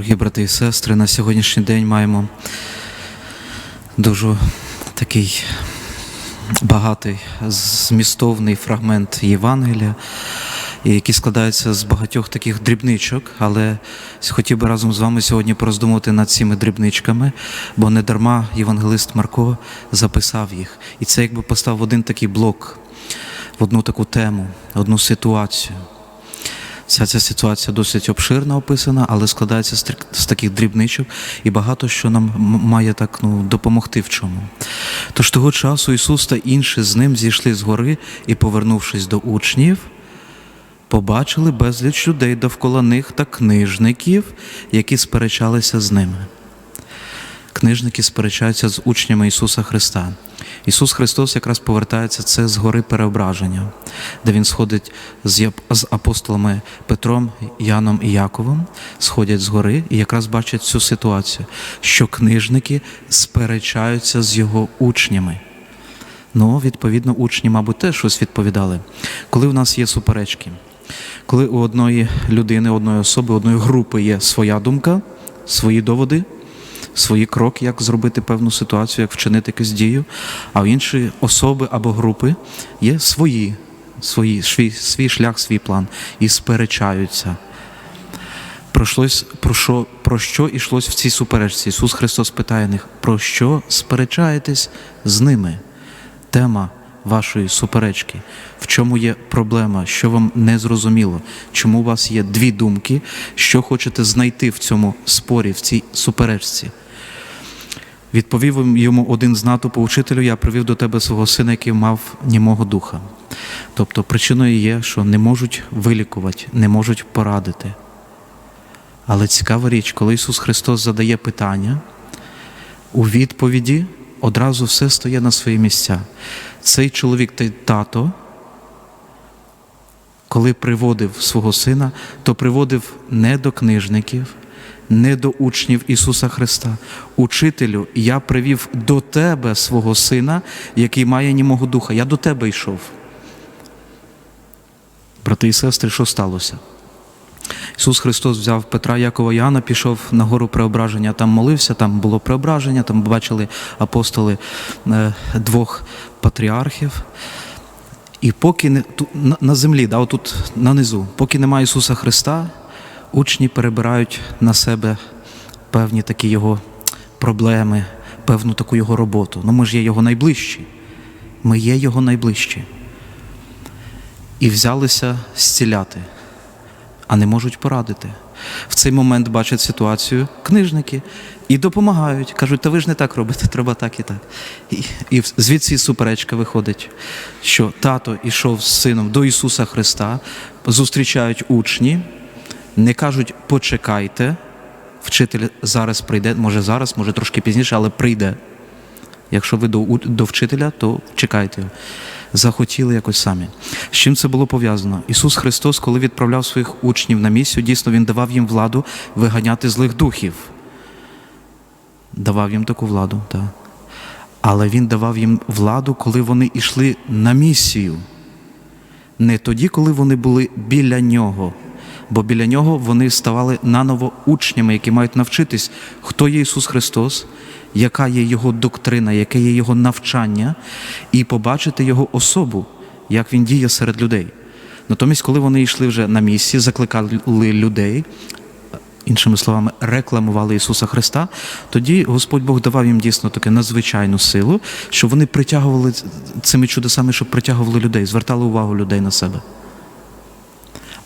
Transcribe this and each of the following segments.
Дорогі брати і сестри, на сьогоднішній день маємо дуже такий багатий змістовний фрагмент Євангелія, який складається з багатьох таких дрібничок, але хотів би разом з вами сьогодні пороздумувати над цими дрібничками, бо не дарма євангелист Марко записав їх. І це якби поставив один такий блок, в одну таку тему, одну ситуацію. Вся ця ситуація досить обширна описана, але складається з, з таких дрібничок, і багато що нам має так ну, допомогти в чому. Тож того часу Ісус та інші з ним зійшли з гори і, повернувшись до учнів, побачили безліч людей довкола них та книжників, які сперечалися з ними. Книжники сперечаються з учнями Ісуса Христа. Ісус Христос якраз повертається це з гори переображення, де Він сходить з апостолами Петром, Яном і Яковом, сходять з гори і якраз бачать цю ситуацію, що книжники сперечаються з його учнями. Ну, відповідно, учні, мабуть, теж щось відповідали. Коли в нас є суперечки, коли у одної людини, одної особи, одної групи є своя думка, свої доводи, свої кроки, як зробити певну ситуацію, як вчинити якусь дію, а в іншої особи або групи є свої, свої свій, свій шлях, свій план і сперечаються. Пройшлось, про, що, про що йшлось в цій суперечці? Ісус Христос питає них, про що сперечаєтесь з ними? Тема вашої суперечки, в чому є проблема, що вам не зрозуміло, чому у вас є дві думки, що хочете знайти в цьому спорі, в цій суперечці. Відповів йому один з натовпу учителю, я привів до тебе свого сина, який мав німого духа. Тобто причиною є, що не можуть вилікувати, не можуть порадити. Але цікава річ, коли Ісус Христос задає питання, у відповіді одразу все стає на свої місця. Цей чоловік, тато, коли приводив свого сина, то приводив не до книжників, не до учнів Ісуса Христа. Учителю, я привів до тебе свого сина, який має німого духа. Я до тебе йшов. Брати і сестри, що сталося? Ісус Христос взяв Петра, Якова, Яна, пішов на гору преображення, там молився, там було преображення, там бачили апостоли е, двох патріархів. І поки не на, на землі, да, отут нанизу, поки немає Ісуса Христа, учні перебирають на себе певні такі його проблеми, певну таку його роботу. Ну ми ж є його найближчі. Ми є його найближчі. І взялися зціляти а не можуть порадити. В цей момент бачать ситуацію книжники і допомагають. Кажуть, та ви ж не так робите, треба так і так. І, і звідси суперечка виходить, що тато йшов з сином до Ісуса Христа, зустрічають учні, не кажуть почекайте, вчитель зараз прийде, може зараз, може трошки пізніше, але прийде. Якщо ви до, до вчителя, то чекайте. Захотіли якось самі. З чим це було пов'язано? Ісус Христос, коли відправляв своїх учнів на місію, дійсно Він давав їм владу виганяти злих духів. Давав їм таку владу, так. Але Він давав їм владу, коли вони йшли на місію. Не тоді, коли вони були біля нього. Бо біля нього вони ставали наново учнями, які мають навчитись, хто є Ісус Христос, яка є Його доктрина, яке є Його навчання, і побачити Його особу, як Він діє серед людей. Натомість, коли вони йшли вже на місці, закликали людей, іншими словами, рекламували Ісуса Христа, тоді Господь Бог давав їм дійсно таку надзвичайну силу, щоб вони притягували цими чудесами, щоб притягували людей, звертали увагу людей на себе.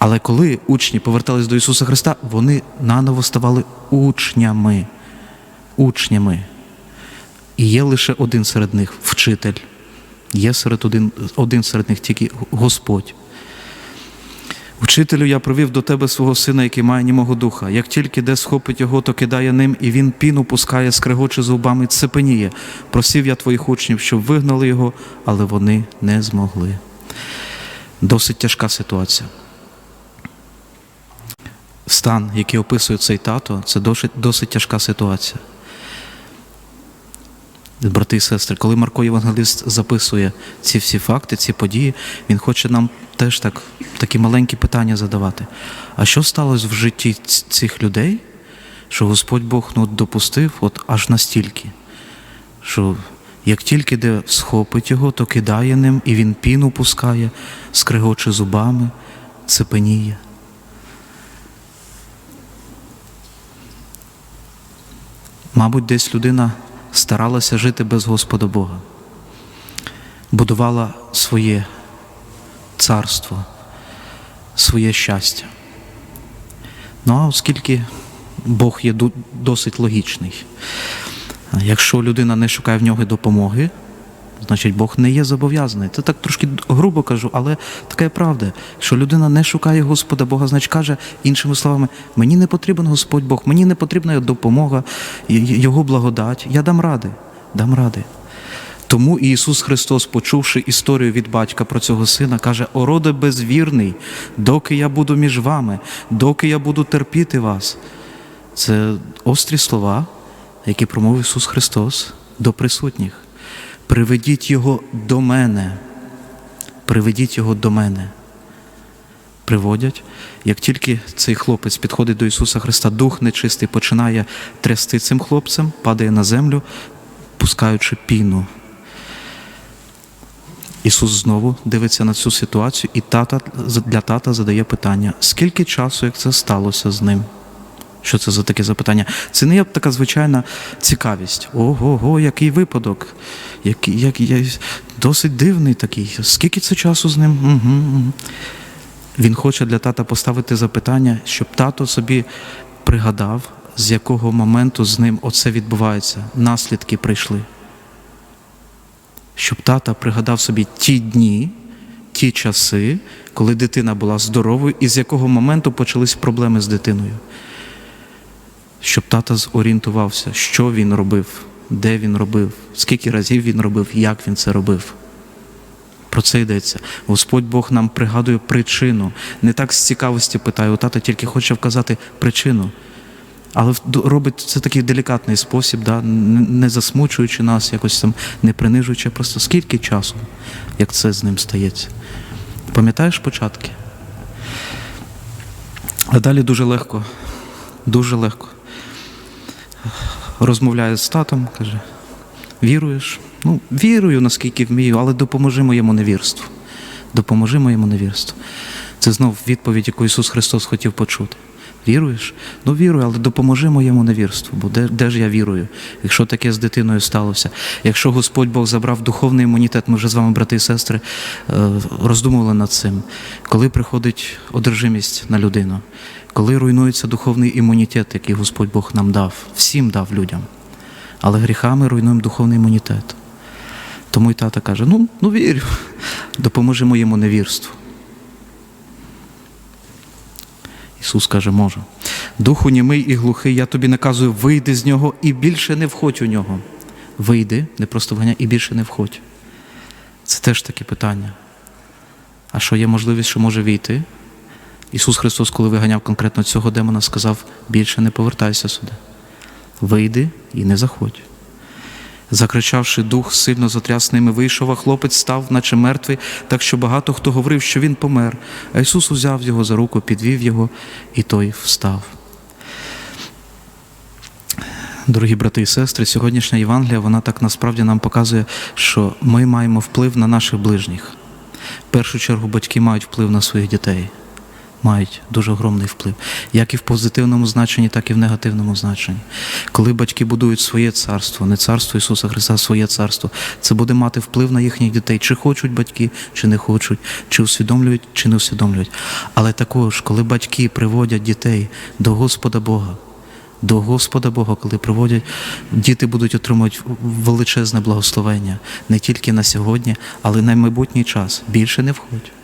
Але коли учні повертались до Ісуса Христа, вони наново ставали учнями. Учнями. І є лише один серед них вчитель. Є серед один, один серед них тільки Господь. Учителю, я привів до тебе свого сина, який має німого духа. Як тільки де схопить його, то кидає ним, і він піну пускає, скрегоче зубами, цепеніє. Просив я твоїх учнів, щоб вигнали його, але вони не змогли. Досить тяжка ситуація. Стан, який описує цей тато, це досить, досить тяжка ситуація. Брати і сестри, коли Марко Євангелист записує ці всі факти, ці події, він хоче нам теж так, такі маленькі питання задавати. А що сталося в житті цих людей, що Господь Бог ну, допустив от аж настільки, що як тільки де схопить його, то кидає ним, і він піну пускає, скригоче зубами, цепеніє. Мабуть, десь людина старалася жити без Господа Бога, будувала своє царство, своє щастя. Ну а оскільки Бог є досить логічний, якщо людина не шукає в нього допомоги, значить Бог не є зобов'язаний. Це так трошки грубо кажу, але така є правда. Якщо людина не шукає Господа Бога, значить каже іншими словами, мені не потрібен Господь Бог, мені не потрібна допомога, Його благодать. Я дам ради, дам ради. Тому Ісус Христос, почувши історію від батька про цього сина, каже: О, роде безвірний, доки я буду між вами, доки я буду терпіти вас. Це острі слова, які промовив Ісус Христос до присутніх. Приведіть Його до мене. Приведіть Його до мене. Приводять. Як тільки цей хлопець підходить до Ісуса Христа, дух нечистий починає трясти цим хлопцем, падає на землю, пускаючи піну. Ісус знову дивиться на цю ситуацію, і тата, для тата задає питання: скільки часу, як це сталося з ним? Що це за таке запитання? Це не є така звичайна цікавість. Ого, го, який випадок, який, який, досить дивний такий. Скільки це часу з ним? Угу, угу. Він хоче для тата поставити запитання, щоб тато собі пригадав, з якого моменту з ним оце відбувається. Наслідки прийшли. Щоб тата пригадав собі ті дні, ті часи, коли дитина була здоровою, і з якого моменту почались проблеми з дитиною. Щоб тата зорієнтувався, що він робив, де він робив, скільки разів він робив, як він це робив. Про це йдеться. Господь Бог нам пригадує причину. Не так з цікавості питає, у тата тільки хоче вказати причину. Але робить це такий делікатний спосіб, да? не засмучуючи нас, якось там не принижуючи, просто скільки часу, як це з ним стається. Пам'ятаєш початки? А далі дуже легко, дуже легко. Розмовляє з татом, каже: віруєш? Ну, вірую, наскільки вмію, але допоможи моєму невірству. Допоможи моєму невірству. Це знов відповідь, яку Ісус Христос хотів почути. Віруєш? Ну вірую, але допоможи моєму невірству, бо де, де ж я вірую, якщо таке з дитиною сталося. Якщо Господь Бог забрав духовний імунітет, ми вже з вами, брати і сестри, е, роздумували над цим. Коли приходить одержимість на людину, коли руйнується духовний імунітет, який Господь Бог нам дав, всім дав людям. Але гріхами руйнуємо духовний імунітет. Тому і тата каже: ну, ну вірю, допоможи моєму невірству. Ісус каже, можу. Духу німий і глухий, я тобі наказую, вийди з нього і більше не входь у нього. Вийди, не просто вганяй, і більше не входь. Це теж таке питання. А що є можливість, що може війти? Ісус Христос, коли виганяв конкретно цього демона, сказав: більше не повертайся сюди. Вийди і не заходь. Закричавши, дух сильно затряс ними, вийшов, а хлопець став, наче мертвий, так що багато хто говорив, що він помер. А Ісус узяв його за руку, підвів його, і той встав. Дорогі брати і сестри, сьогоднішня Євангелія, вона так насправді нам показує, що ми маємо вплив на наших ближніх. В першу чергу батьки мають вплив на своїх дітей. Мають дуже огромний вплив, як і в позитивному значенні, так і в негативному значенні. Коли батьки будують своє царство, не царство Ісуса Христа, а своє царство, це буде мати вплив на їхніх дітей, чи хочуть батьки, чи не хочуть, чи усвідомлюють, чи не усвідомлюють. Але також, коли батьки приводять дітей до Господа Бога, до Господа Бога, коли приводять, діти будуть отримувати величезне благословення не тільки на сьогодні, але й на майбутній час. Більше не входь.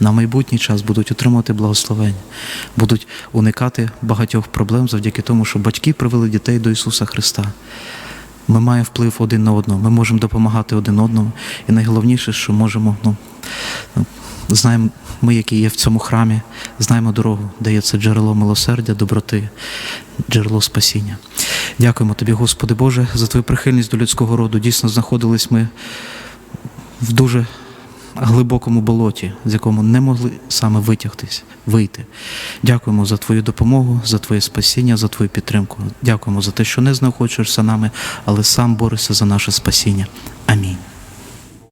На майбутній час будуть отримувати благословення, будуть уникати багатьох проблем завдяки тому, що батьки привели дітей до Ісуса Христа. Ми маємо вплив один на одного, ми можемо допомагати один одному. І найголовніше, що можемо, ну, знаємо ми, які є в цьому храмі, знаємо дорогу, де є це джерело милосердя, доброти, джерело спасіння. Дякуємо тобі, Господи Боже, за твою прихильність до людського роду. Дійсно знаходились ми в дуже глибокому болоті, з якому не могли саме витягтись, вийти. Дякуємо за твою допомогу, за твоє спасіння, за твою підтримку. Дякуємо за те, що не знаходишся нами, але сам борешся за наше спасіння.